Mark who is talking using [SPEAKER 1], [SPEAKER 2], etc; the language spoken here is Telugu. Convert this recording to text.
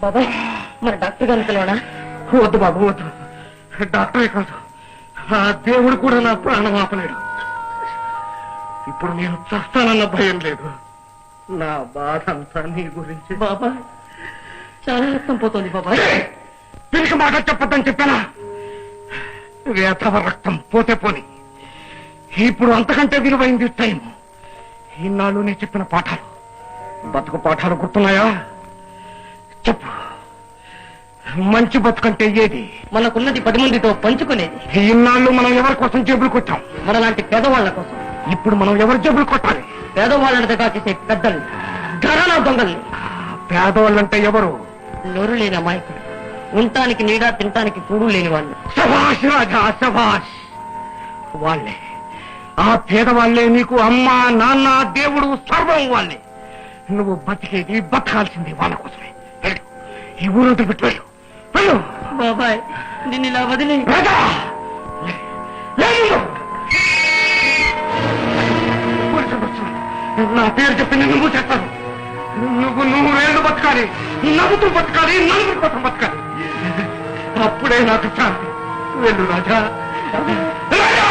[SPEAKER 1] బాబాయ్ మన డాక్టర్ గారిని పిలవనా?
[SPEAKER 2] వద్దు బాబు వద్దు. డాక్టరే కాదు. ఆ దేవుడు కూడా నా ప్రాణం ఆపలేడు. ఇప్పుడు నేను చస్తానన్న భయం లేదు. నా బాధ అంతా నీ గురించి.
[SPEAKER 1] బాబాయ్ చాలా రక్తం పోతోంది బాబాయ్.
[SPEAKER 2] తిరిగి మాట చెప్పొద్దని చెప్పానా? వేతవ రక్తం పోతే పోని. ఇప్పుడు అంతకంటే విలువైంది టైం. ఈనాళ్ళు నేను చెప్పిన పాఠాలు. బతుకు పాఠాలు గుర్తున్నాయా? మంచి బతుకంటే ఏది?
[SPEAKER 1] మనకున్నది పది మందితో పంచుకునేది.
[SPEAKER 2] ఈనాళ్ళు మనం ఎవరి కోసం జేబులు కొట్టాం?
[SPEAKER 1] మనలాంటి పేదవాళ్ళ కోసం.
[SPEAKER 2] ఇప్పుడు మనం ఎవరి జేబులు కొట్టాలి?
[SPEAKER 1] పేదవాళ్ళని దగ్గర చేసే పెద్దల్ని ఘరానా దొంగల్ని
[SPEAKER 2] పేదవాళ్ళంటే ఎవరు?
[SPEAKER 1] నోరు లేని అమాయకుడు ఉండటానికి నీడ తినటానికి కూడు లేని వాళ్ళు.
[SPEAKER 2] శభాష్ రాజా శభాష్. వాళ్ళే. ఆ పేదవాళ్ళే నీకు అమ్మ నాన్న దేవుడు సర్వం వాళ్ళే. నువ్వు బతికేది బతకాల్సింది వాళ్ళ కోసమే. ఈ ఊరంతా పెట్టి వెళ్ళు వెళ్ళు.
[SPEAKER 1] బాబాయ్ నిన్ను ఇలా వదిలి.
[SPEAKER 2] నా పేరు చెప్పి నిన్ను నువ్వు చేస్తాను. నువ్వు నువ్వు వేళ్ళు బతకాలి. నవ్వుతూ బతకాలి నలుగురు కోసం బతకాలి. అప్పుడే నాకు శాంతి. వెళ్ళు రాజా! రాజా!